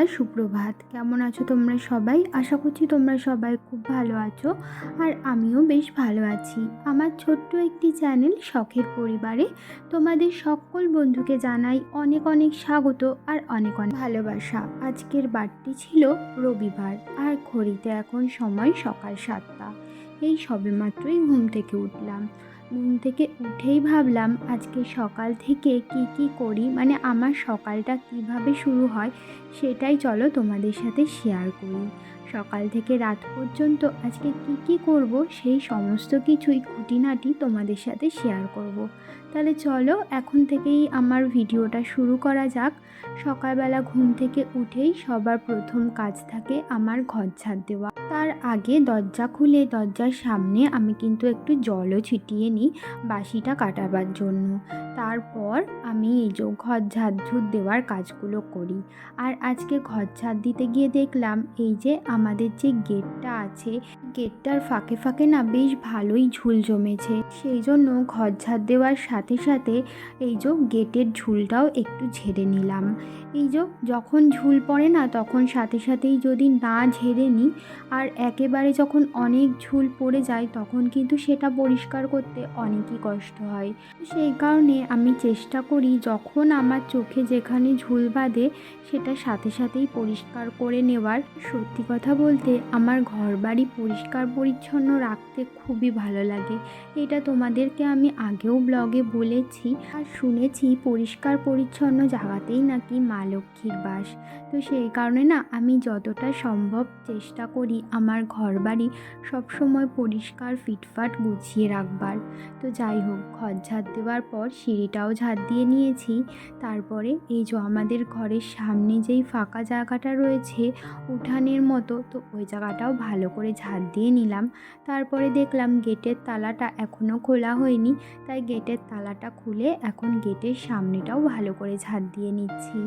নমস্কার সুপ্রভাত। কেমন আছো তোমরা সবাই? আশা করছি তোমরা সবাই খুব ভালো আছো আর আমিও বেশ ভালো আছি। আমার ছোট্ট একটি চ্যানেল শখের পরিবারে তোমাদের সকল বন্ধুকে জানাই অনেক অনেক স্বাগত আর অনেক অনেক ভালোবাসা। আজকের বারটি ছিল রবিবার আর ঘড়িতে এখন সময় সকাল সাতটা। এই সবেমাত্রই ঘুম থেকে উঠলাম। ঘুম থেকে উঠেই ভাবলাম আজকে সকাল থেকে কি কি করি মানে আমার সকালটা কীভাবে শুরু হয় সেটাই চলো তোমাদের সাথে শেয়ার করি সকাল থেকে রাত পর্যন্ত আজকে কি কি করব সেই সমস্ত কিছুই খুঁটিনাটি তোমাদের সাথে শেয়ার করব। তাহলে চলো এখন থেকেই আমার ভিডিওটা শুরু করা যাক। সকালবেলা ঘুম থেকে উঠেই সবার প্রথম কাজ থাকে আমার ঘর ঝাড় দেওয়া। তার আগে দরজা খুলে দরজার সামনে আমি কিন্তু একটু জলও ছিটিয়ে নিই বাসিটা কাটাবার জন্য। তারপর আমি এই যে ঘর ঝাড় ঝুট দেওয়ার কাজগুলো করি। আর আজকে ঘর ঝাড় দিতে গিয়ে দেখলাম এই যে আমাদের যে গেটটা আছে, গেটটার ফাঁকে ফাঁকে না বেশ ভালোই ঝুল জমেছে। সেই জন্য ঘর ঝাড় দেওয়ার সাথে সাথে এই যে গেটের ঝুলটাও একটু ঝেড়ে নিলাম। এই যে যখন ঝুল পড়ে না, তখন সাথে সাথেই যদি না ঝেড়ে নিই, আর একেবারে যখন অনেক ঝুল পড়ে যায়, তখন কিন্তু সেটা পরিষ্কার করতে অনেকই কষ্ট হয়। সেই কারণে আমি চেষ্টা করি যখন আমার চোখে যেখানে ঝুল বাঁধে, সেটা সাথে সাথেই পরিষ্কার করে নেওয়ার। সত্যি কথা বলতে আমার ঘর বাড়ি পরিষ্কার পরিচ্ছন্ন রাখতে খুবই ভালো লাগে। এটা তোমাদেরকে আমি আগেও ব্লগে বলেছি আর শুনেছি পরিষ্কার পরিচ্ছন্ন জায়গাতেই নাকি মা লক্ষ্মীর বাস। তো সেই কারণে না আমি যতটা সম্ভব চেষ্টা করি আমার ঘর বাড়ি সবসময় পরিষ্কার, ফিটফাট গুছিয়ে রাখবার। তো যাই হোক, ঘর ঝাড় দেওয়ার পর সিঁড়িটাও ঝাড় দিয়ে নিয়েছি। তারপরে এই যে আমাদের ঘরের সামনে যেই ফাঁকা জায়গাটা রয়েছে উঠানের মতো, তো ওই জায়গাটাও ভালো করে ঝাড় দিয়ে নিলাম। তারপরে দেখলাম গেটের তালাটা এখনও খোলা হয়নি, তাই গেটের তালাটা খুলে এখন গেটের সামনেটাও ভালো করে ঝাড় দিয়ে নিচ্ছি।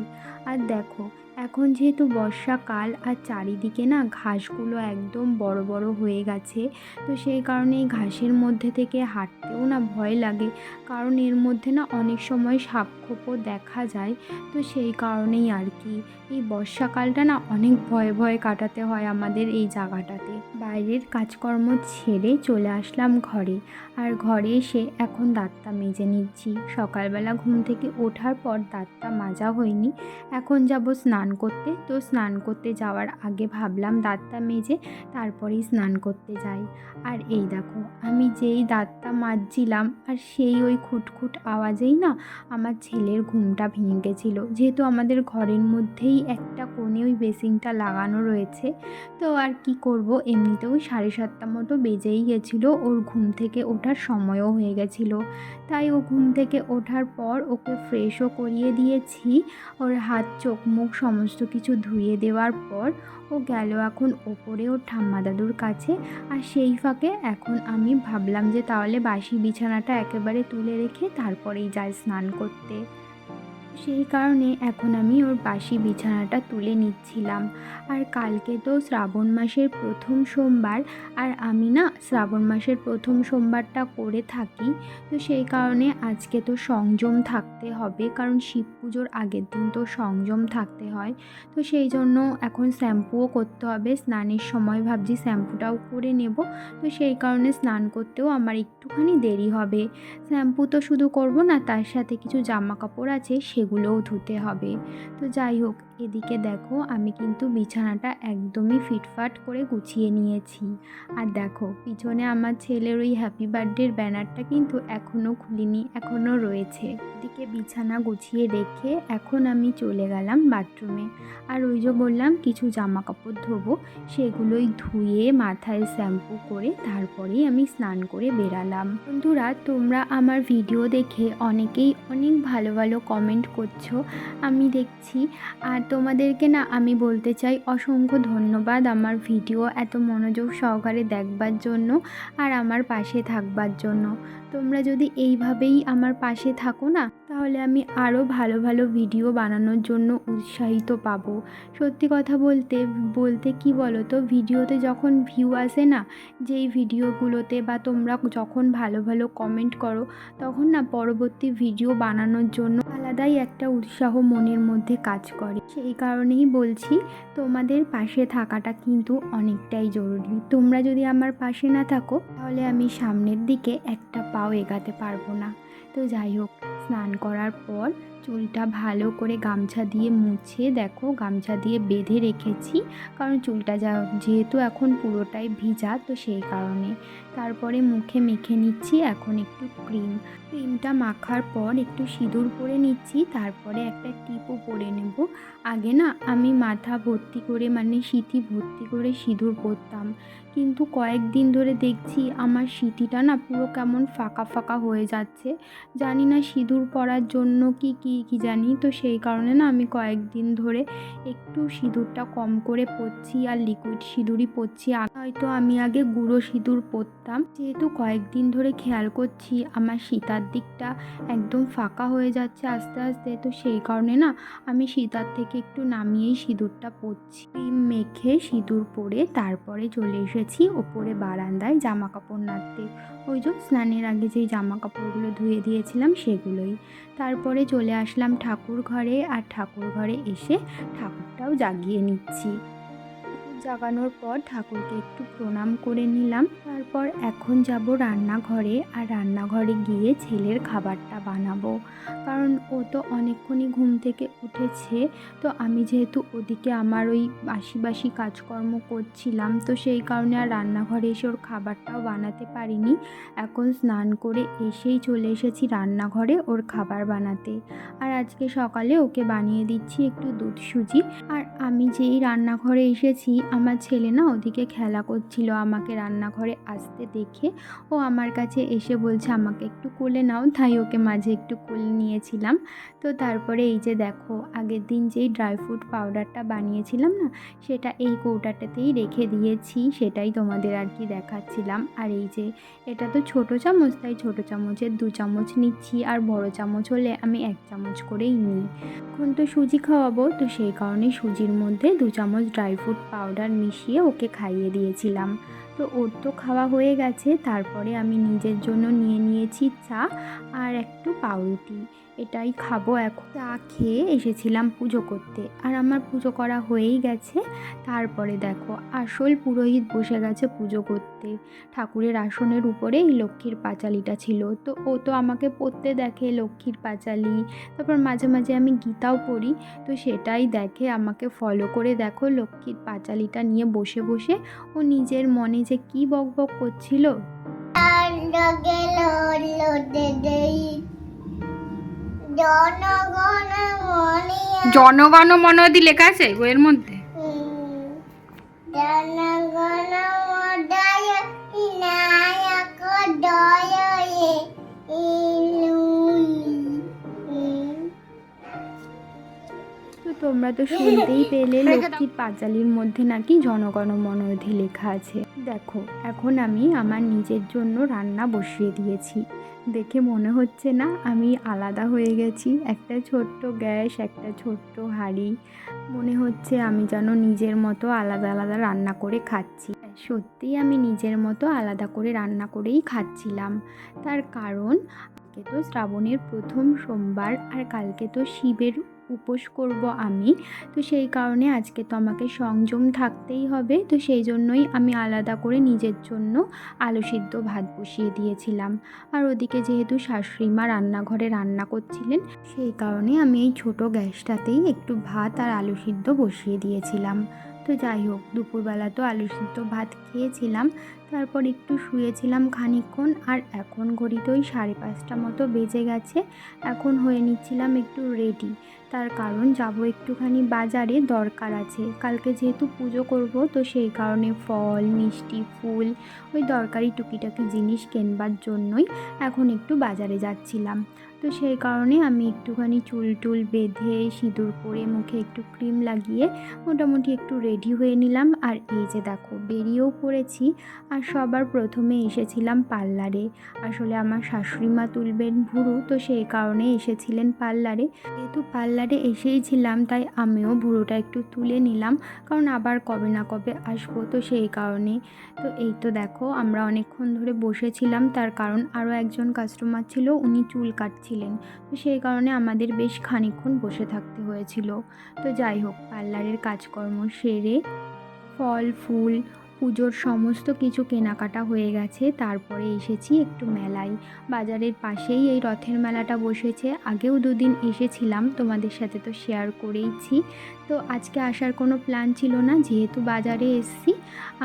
আর দেখো এখন যেহেতু বর্ষাকাল আর চারিদিকে না ঘাসগুলো একদম বড় বড় হয়ে গেছে, তো সেই কারণে এই ঘাসের মধ্যে থেকে হাঁটতেও না ভয় লাগে। কারণ এর মধ্যে না অনেক সময় সাপ খোপও দেখা যায়, তো সেই কারণেই আর কি। এই বর্ষাকালটা না অনেক ভয়ে ভয়ে কাটাতে হয় আমাদের এই জায়গাটাতে। বাইরের কাজকর্ম ছেড়ে চলে আসলাম ঘরে। আর ঘরে এসে এখন দাঁতটা মেজে নিচ্ছি। সকালবেলা ঘুম থেকে ওঠার পর দাঁতটা মাজা হয়নি। এখন যাব স্নান করতে। তো স্নান করতে যাওয়ার আগে ভাবলাম দাঁতটা মেজে তারপরেই স্নান করতে যাই। আর এই দেখো, আমি যেই দাঁতটা মাজছিলাম আর সেই ওই খুটখুট আওয়াজেই না আমার ছেলের ঘুমটা ভেঙে গেছিল। যেহেতু আমাদের ঘরের মধ্যেই একটা কোণে ওই বেসিনটা লাগানো রয়েছে, তো আর কি করব? এমনিতেও সাড়ে সাতটা মতো বেজেই গেছিল, ওর ঘুম থেকে ওঠার সময়ও হয়ে গেছিল। তাই ও ঘুম থেকে ওঠার পর ওকে ফ্রেশও করিয়ে দিয়েছি, ওর হাত, চোখ, মুখ সমস্ত কিছু ধুয়ে দেওয়ার পর ও গেল এখন ওপরে ওর ঠাম্মা দাদুর কাছে। আর সেই ফাঁকে এখন আমি ভাবলাম যে তাহলে বাসি বিছানাটা একেবারে তুলে রেখে তারপরেই যাই স্নান করতে। সেই কারণে এখন আমি ওর বাসি বিছানাটা তুলে নিচ্ছিলাম। আর কালকে তো শ্রাবণ মাসের প্রথম সোমবার, আর আমি না শ্রাবণ মাসের প্রথম সোমবারটা করে থাকি। তো সেই কারণে আজকে তো সংযম থাকতে হবে, কারণ শিব পুজোর আগের দিন তো সংযম থাকতে হয়। তো সেই জন্য এখন শ্যাম্পুও করতে হবে। স্নানের সময় ভাবছি শ্যাম্পুটাও করে নেব। তো সেই কারণে স্নান করতেও আমার একটুখানি দেরি হবে। শ্যাম্পু তো শুধু করব না, তার সাথে কিছু জামা কাপড় আছে সেগুলোও ধুতে হবে। তো যাই হোক এদিকে দেখো, আমি কিন্তু বিছানাটা একদমই ফিটফাট করে গুছিয়ে নিয়েছি। আর দেখো, পিছনে আমার ছেলের ওই হ্যাপি বার্থডের ব্যানারটা কিন্তু এখনও খুলিনি এখনও রয়েছে। এদিকে বিছানা গুছিয়ে রেখে এখন আমি চলে গেলাম বাথরুমে আর ওই যে বললাম, কিছু জামা কাপড় ধোবো, সেগুলোই ধুয়ে মাথায় শ্যাম্পু করে তারপরেই আমি স্নান করে বেরালাম। বন্ধুরা, তোমরা আমার ভিডিও দেখে অনেকেই অনেক ভালো ভালো কমেন্ট করছ। আমি দেখছি, আর তোমাদেরকে না আমি বলতে চাই অসংখ্য ধন্যবাদ আমার ভিডিও এত মনোযোগ সহকারে দেখবার জন্য আর আমার পাশে থাকবার জন্য। তোমরা যদি এইভাবেই আমার পাশে থাকো না তাহলে আমি আরও ভালো ভালো ভিডিও বানানোর জন্য উৎসাহিত পাবো। সত্যি কথা বলতে বলতে কি বলো তো ভিডিওতে যখন ভিউ আসে না, যেই ভিডিওগুলোতে বা তোমরা যখন ভালো ভালো কমেন্ট করো, তখন না পরবর্তী ভিডিও বানানোর জন্য আলাদাই একটা উৎসাহ মনের মধ্যে কাজ করে। সেই কারণেই বলছি, তোমাদের পাশে থাকাটা কিন্তু অনেকটাই জরুরি। তোমরা যদি আমার পাশে না থাকো, তাহলে আমি সামনের দিকে একটা পাও এগাতে পারব না। তো যাই হোক। স্নান করার পর চুলটা ভালো করে গামছা দিয়ে মুছে, দেখো, গামছা দিয়ে বেঁধে রেখেছি। কারণ চুলটা যা, যেহেতু এখন পুরোটাই ভিজা, তো সেই কারণে। তারপরে মুখে মেখে নিচ্ছি, এখন একটু ক্রিম। ক্রিমটা মাখার পর একটু সিঁদুর পরে নিচ্ছি, তারপরে একটা টিপও পরে নেব। আগে না, আমি মাথা ভর্তি করে মানে সিঁথি ভর্তি করে সিঁদুর পরতাম। কিন্তু কয়েকদিন ধরে দেখছি, আমার সিঁথিটা না পুরো কেমন ফাঁকা ফাঁকা হয়ে যাচ্ছে। জানি না সিঁদুর পরার জন্য কি কি কি জানি? তো সেই কারণে না আমি কয়েকদিন ধরে একটু সিঁদুরটা কম করে পরছি আর লিকুইড সিঁদুরই পরছি। হয়তো আমি আগে গুঁড়ো সিঁদুর পরতাম। যেহেতু কয়েকদিন ধরে খেয়াল করছি আমার সীতার দিকটা একদম ফাঁকা হয়ে যাচ্ছে আস্তে আস্তে, তো সেই কারণে না আমি সীতার থেকে একটু নামিয়েই সিঁদুরটা পরছি। মেখে সিঁদুর পরে তারপরে চলে এসেছি ওপরে বারান্দায় জামা কাপড় নাড়তে। ওই যে স্নানের আগে যেই জামা কাপড়গুলো ধুয়ে দিয়েছিলাম সেগুলোই। তারপরে চলে আসলাম ঠাকুর ঘরে আর ঠাকুর ঘরে এসে ঠাকুরটাও জাগিয়ে নিচ্ছি। জাগানোর পর ঠাকুরকে একটু প্রণাম করে নিলাম। তারপর এখন যাব রান্নাঘরে আর রান্নাঘরে গিয়ে ছেলের খাবারটা বানাবো। কারণ ও তো অনেকক্ষণই ঘুম থেকে উঠেছে। তো আমি যেহেতু ওদিকে আমার ওই বাসি বাসি কাজকর্ম করছিলাম, তো সেই কারণে আর রান্নাঘরে এসে ওর খাবারটাও বানাতে পারিনি। এখন স্নান করে এসেই চলে এসেছি রান্নাঘরে ওর খাবার বানাতে। আর আজকে সকালে ওকে বানিয়ে দিচ্ছি একটু দুধ সুজি। আর আমি যেই রান্নাঘরে এসেছি আমার ছেলে না ওদিকে খেলা করছিল আমাকে রান্নাঘরে আসতে দেখে। ও আমার কাছে এসে বলছে, আমাকে একটু কোলে নাও। তাই ওকে মাঝে একটু কোলে নিয়েছিলাম। তো তারপরে এই যে দেখো, আগের দিন যেই ড্রাই ফ্রুট পাউডারটা বানিয়েছিলাম না, সেটা এই কৌটাটাতেই রেখে দিয়েছি, সেটাই তোমাদের আর কি দেখাচ্ছিলাম। আর এই যে, এটা তো ছোটো চামচ, তাই ছোটো চামচের দু চামচ নিচ্ছি, আর বড় চামচ হলে আমি এক চামচ করেই নিই। এখন তো সুজি খাওয়াবো, তো সেই কারণে সুজির মধ্যে দু চামচ ড্রাই ফ্রুট পাউডার মিশিয়ে ওকে খাইয়ে দিয়েছিলাম। তো ওর তো খাওয়া হয়ে গেছে, তারপরে আমি নিজের জন্য নিয়ে নিয়েছি চা আর একটু পাউরুটি। এটাই খাব এখন। চা খেয়ে এসেছিলাম পুজো করতে। আর আমার পুজো করা হয়েই গেছে। তারপরে দেখো, আসল পুরোহিত বসে গেছে পুজো করতে। ঠাকুরের আসনের উপরেই লক্ষ্মীর পাঁচালিটা ছিল। তো ও তো আমাকে পড়তে দেখে লক্ষ্মীর পাঁচালি। তারপর মাঝে মাঝে আমি গীতাও পড়ি। তো সেটাই দেখে আমাকে ফলো করে দেখো লক্ষ্মীর পাঁচালিটা নিয়ে বসে বসে ও নিজের মনে যে কী বক বক করছিল। জনগণ মনে জনগণ মনে লেখা আছে বইয়ের মধ্যে? তোমরা তো শুনতেই পেলে লক্ষ্মীর পাঁচালির মধ্যে নাকি জনগণ মনোধি লেখা আছে। দেখো এখন আমি আমার নিজের জন্য রান্না বসিয়ে দিয়েছি। দেখে মনে হচ্ছে না আমি আলাদা হয়ে গেছি। একটা ছোট্ট গ্যাস একটা ছোট্ট হাঁড়ি। মনে হচ্ছে আমি যেন নিজের মতো আলাদা আলাদা রান্না করে খাচ্ছি। সত্যিই আমি নিজের মতো আলাদা করে রান্না করেই খাচ্ছিলাম। তার কারণ আজকে তো শ্রাবণের প্রথম সোমবার আর কালকে তো শিবের উপোস করব আমি। তো সেই কারণে আজকে তো আমাকে সংযম থাকতেই হবে। তো সেই জন্যই আমি আলাদা করে নিজের জন্য আলু সিদ্ধ ভাত বসিয়ে দিয়েছিলাম। আর ওদিকে যেহেতু শাশুড়ি মা রান্নাঘরে রান্না করছিলেন, সেই কারণে আমি এই ছোট গ্যাসটাতেই একটু ভাত আর আলু সিদ্ধ বসিয়ে দিয়েছিলাম। তো যাই হোক, দুপুরবেলা তো আলু সিদ্ধ ভাত খেয়েছিলাম, তারপর একটু শুয়েছিলাম খানিকক্ষণ, আর এখন ঘড়িতে ওই সাড়ে পাঁচটা মতো বেজে গেছে। এখন হয়ে নিচ্ছিলাম একটু রেডি। তার কারণ যাব একটুখানি বাজারে, দরকার আছে। কালকে যেহেতু পুজো করব, তো সেই কারণে ফল, মিষ্টি, ফুল, ওই দরকারি টুকিটাকি জিনিস কেনবার জন্যই এখন একটু বাজারে যাচ্ছিলাম। তো সেই কারণে আমি একটুখানি চুল টুল বেঁধে, সিঁদুর পরে মুখে একটু ক্রিম লাগিয়ে মোটামুটি একটু রেডি হয়ে নিলাম। আর এই যে দেখো, বেরিয়েও পড়েছি আর সবার প্রথমে এসেছিলাম পার্লারে। আসলে আমার শাশুড়ি মা তুলবেন ভুরু, তো সেই কারণে এসেছিলেন পার্লারে। যেহেতু পার্লারে এসেই ছিলাম, তাই আমিও ভুরুটা একটু তুলে নিলাম, কারণ আবার কবে না কবে আসব তো সেই কারণে তো এই তো দেখো, আমরা অনেকক্ষণ ধরে বসেছিলাম, তার কারণ আরও একজন কাস্টমার ছিল, উনি চুল কাটছিলেন। তো সেই কারণে আমাদের বেশ খানিকক্ষণ বসে থাকতে হয়েছিল। তো যাই হোক, পার্লারের কাজকর্ম সেরে ফল, ফুল পুজোর সমস্ত কিছু কেনাকাটা হয়ে গেছে, তারপরে এসেছি একটু মেলায়। বাজারের পাশেই এই রথের মেলাটা বসেছে। আগেও দুদিন এসেছিলাম, তোমাদের সাথে তো শেয়ার করেইছি। তো আজকে আসার কোনো প্ল্যান ছিল না, যেহেতু বাজারে এসছি।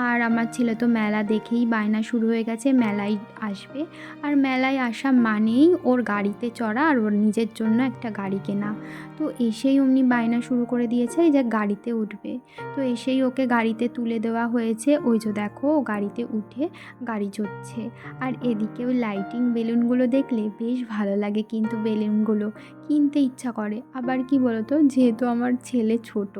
আর আমার ছেলে তো মেলা দেখেই বায়না শুরু হয়ে গেছে, মেলায় আসবে। আর মেলায় আসা মানেই ওর গাড়িতে চড়া আর ওর নিজের জন্য একটা গাড়ি কেনা। তো এসেই অমনি বায়না শুরু করে দিয়েছে যে গাড়িতে উঠবে। তো এসেই ওকে গাড়িতে তুলে দেওয়া হয়েছে। ওই যে দেখো, ও গাড়িতে উঠে গাড়ি চড়ছে। আর এদিকে ওই লাইটিং বেলুনগুলো দেখলে বেশ ভালো লাগে কিন্তু বেলুনগুলো কিনতে ইচ্ছা করে। আবার কি বলতো, যেহেতু আমার ছেলে ছোট,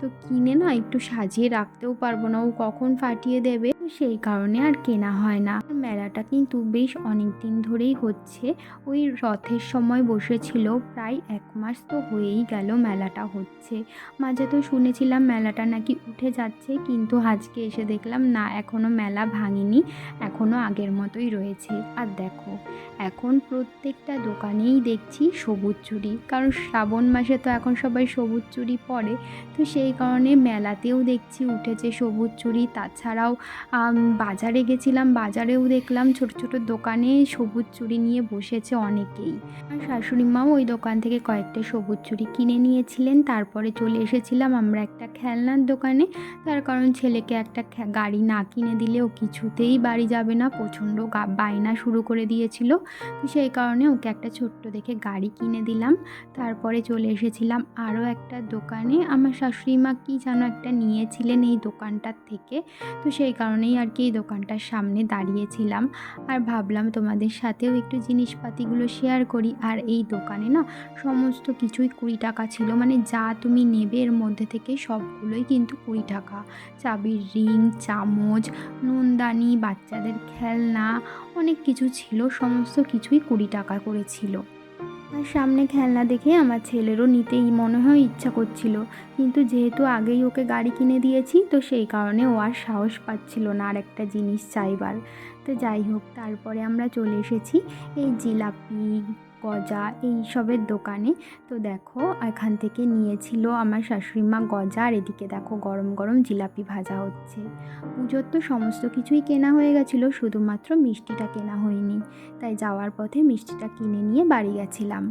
তো কিনে না একটু সাজিয়ে রাখতেও পারব না। ও কখন ফাটিয়ে দেবে? সেই কারণে আর কেনা হয় না। মেলাটা কিন্তু বেশ অনেক দিন ধরেই হচ্ছে। ওই রথের সময় বসেছিল, প্রায় এক মাস তো হয়েই গেল মেলাটা হচ্ছে। মাঝে তো শুনেছিলাম মেলাটা নাকি উঠে যাচ্ছে, কিন্তু আজকে এসে দেখলাম, না এখনও মেলা ভাঙেনি এখনও আগের মতোই রয়েছে। আর দেখো, এখন প্রত্যেকটা দোকানেই দেখছি সবুজ চুড়ি কারণ শ্রাবণ মাসে তো এখন সবাই সবুজ চুড়ি পরে, তো সেই কারণে মেলাতেও দেখছি উঠেছে সবুজ চুড়ি তাছাড়াও বাজারে গেছিলাম, বাজারেও দেখলাম ছোট ছোট দোকানে সবুজ চুড়ি নিয়ে বসেছে অনেকেই। আর শাশুড়ি মাও ওই দোকান থেকে কয়েকটা সবুজ চুড়ি কিনে নিয়েছিলেন। তারপরে চলে এসেছিলাম আমরা একটা খেলনার দোকানে। তার কারণ ছেলেকে একটা গাড়ি না কিনে দিলে ও কিছুতেই বাড়ি যাবে না, প্রচণ্ড বায়না শুরু করে দিয়েছিল। তো সেই কারণে ওকে একটা ছোট্ট দেখে গাড়ি কিনে দিলাম। তারপরে চলে এসেছিলাম আরও একটা দোকানে। আমার শাশুড়ি মা কী যেন একটা নিয়েছিলেন এই দোকানটার থেকে, তো সেই কারণেই আর কি এই দোকানটার সামনে দাঁড়িয়েছিলাম। আর ভাবলাম তোমাদের সাথেও একটু জিনিসপাতিগুলো শেয়ার করি। আর এই দোকানে না সমস্ত কিছুই কুড়ি টাকা ছিল। মানে যা তুমি নেবে এর মধ্যে থেকে সবগুলোই কিন্তু কুড়ি টাকা। চাবির রিং, চামচ, নুনদানি, বাচ্চাদের খেলনা, অনেক কিছু ছিল। সমস্ত কিছুই কুড়ি টাকা করে ছিল। আর সামনে খেলনা দেখে আমার ছেলেরও নিতেই মনে হয় ইচ্ছা করছিল। কিন্তু যেহেতু আগেই ওকে গাড়ি কিনে দিয়েছি, তো সেই কারণে ও আর সাহস পাচ্ছিল না আর একটা জিনিস চাইবার। তো যাই হোক, তারপরে আমরা চলে এসেছি এই জিলাপি গজা এই সবের দোকানে। তো দেখো এখান থেকে নিয়েছিল আমার শাশুড়ি মা গজা আর এদিকে দেখো গরম গরম জিলাপি ভাজা হচ্ছে। পুজোর তো সমস্ত কিছুই কেনা হয়ে গেছিল শুধুমাত্র মিষ্টিটা কেনা হয়নি। তাই যাওয়ার পথে মিষ্টিটা কিনে নিয়ে বাড়ি গেছিলাম।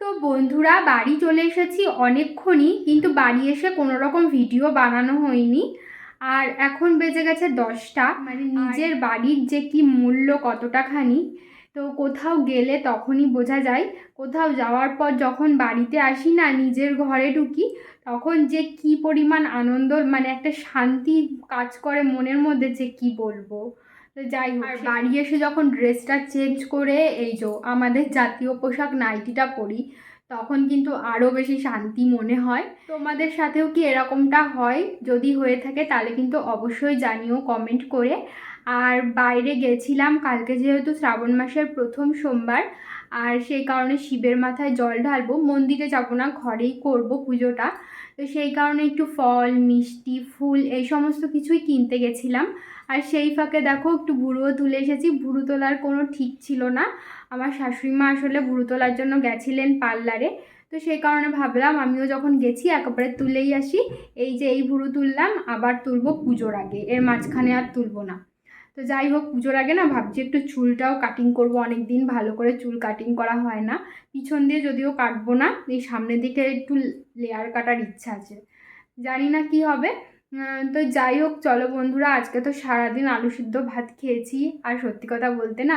তো বন্ধুরা বাড়ি চলে এসেছি অনেকক্ষণই কিন্তু বাড়ি এসে কোনো রকম ভিডিও বানানো হয়নি। আর এখন বেজে গেছে দশটা। মানে নিজের বাড়ির যে কি মূল্য কতটা খানি তো কোথাও গেলে তখনই বোঝা যায়। কোথাও যাওয়ার পর যখন বাড়িতে আসি না নিজের ঘরে ঢুকি তখন যে কি পরিমাণ আনন্দ মানে একটা শান্তি কাজ করে মনের মধ্যে যে কি বলব। তো যাই হোক বাড়ি এসে যখন ড্রেসটা চেঞ্জ করে এই যে আমাদের জাতীয় পোশাক নাইটিটা পরি তখন কিন্তু আরও বেশি শান্তি মনে হয়। তোমাদের সাথেও কি এরকমটা হয়? যদি হয়ে থাকে তাহলে কিন্তু অবশ্যই জানিও কমেন্ট করে। আর বাইরে গেছিলাম, কালকে যেহেতু শ্রাবণ মাসের প্রথম সোমবার, আর সেই কারণে শিবের মাথায় জল ঢালবো। মন্দিরে যাব না, ঘরেই করব পুজোটা। তো সেই কারণে একটু ফল, মিষ্টি, ফুল, এই সমস্ত কিছুই কিনতে গেছিলাম। আর সেই ফাঁকে দেখো, একটু ভুড়ুও তুলে এসেছি। ভুড়ু তোলার কোনো ঠিক ছিল না। আমার শাশুড়ি মা আসলে ভুড়ু তোলার জন্য গেছিলেন পার্লারে। তো সেই কারণে ভাবলাম, আমিও যখন গেছি, একেবারে তুলেই আসি। এই যে এই ভুড়ু তুললাম, আবার তুলবো পুজোর আগে। এর মাঝখানে আর তুলবো না। তো যাই হোক, পুজোর আগে না ভাবছি একটু চুলটাও কাটিং করব। অনেক দিন ভালো করে চুল কাটিং করা হয় না। পিছন দিয়ে যদিও কাটবো না, এই সামনের দিকে একটু লেয়ার কাটার ইচ্ছা আছে। জানি না কি হবে। তো যাই হোক, চলো বন্ধুরা, আজকে তো সারাদিন আলু সিদ্ধ ভাত খেয়েছি। আর সত্যি কথা বলতে না,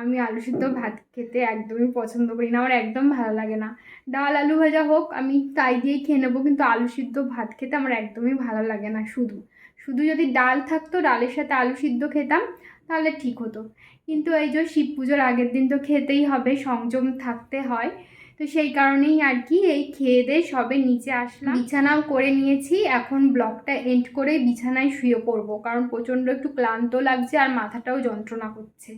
আমি আলু সিদ্ধ ভাত খেতে একদমই পছন্দ করি না। আমার একদম ভালো লাগে না। ডাল আলু ভাজা হোক, আমি তাই দিয়েই খেয়ে নেব। কিন্তু আলু সিদ্ধ ভাত খেতে আমার একদমই ভালো লাগে না, শুধু। শুধু যদি ডাল থাকতো, ডালের সাথে আলু সিদ্ধ খেতাম, তাহলে ঠিক হতো। কিন্তু এই যে শিব পুজোর আগের দিন তো খেতেই হবে, সংযম থাকতে হয়। তো সেই কারণেই আর কি এই খেয়ে দিয়ে সবে নিচে আসলাম। বিছানাও করে নিয়েছি, এখন ব্লকটা এন্ড করে বিছানায় শুয়ে পড়ব, কারণ প্রচণ্ড একটু ক্লান্ত লাগছে আর মাথাটাও যন্ত্রণা করছে।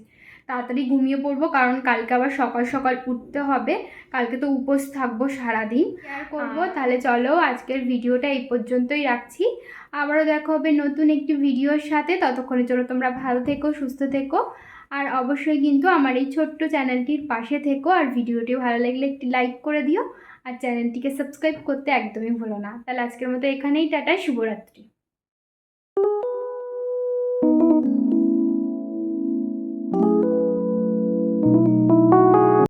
তাড়াতাড়ি ঘুমিয়ে পড়ব কারণ কালকে আবার সকাল সকাল উঠতে হবে। কালকে তো উপোস থাকব সারাদিন। শেয়ার করব? তাহলে চলো আজকের ভিডিওটা এই পর্যন্তই রাখছি। আবারও দেখা হবে নতুন একটি ভিডিওর সাথে। ততক্ষণে চলো তোমরা ভালো থেকো সুস্থ থেকো। আর অবশ্যই কিন্তু আমার এই ছোট্ট চ্যানেলটির পাশে থেকো আর ভিডিওটি ভালো লাগলে একটি লাইক করে দিও। আর চ্যানেলটিকে সাবস্ক্রাইব করতে একদমই ভুলো না। তাহলে আজকের মতো এখানেই টাটা শুভরাত্রি।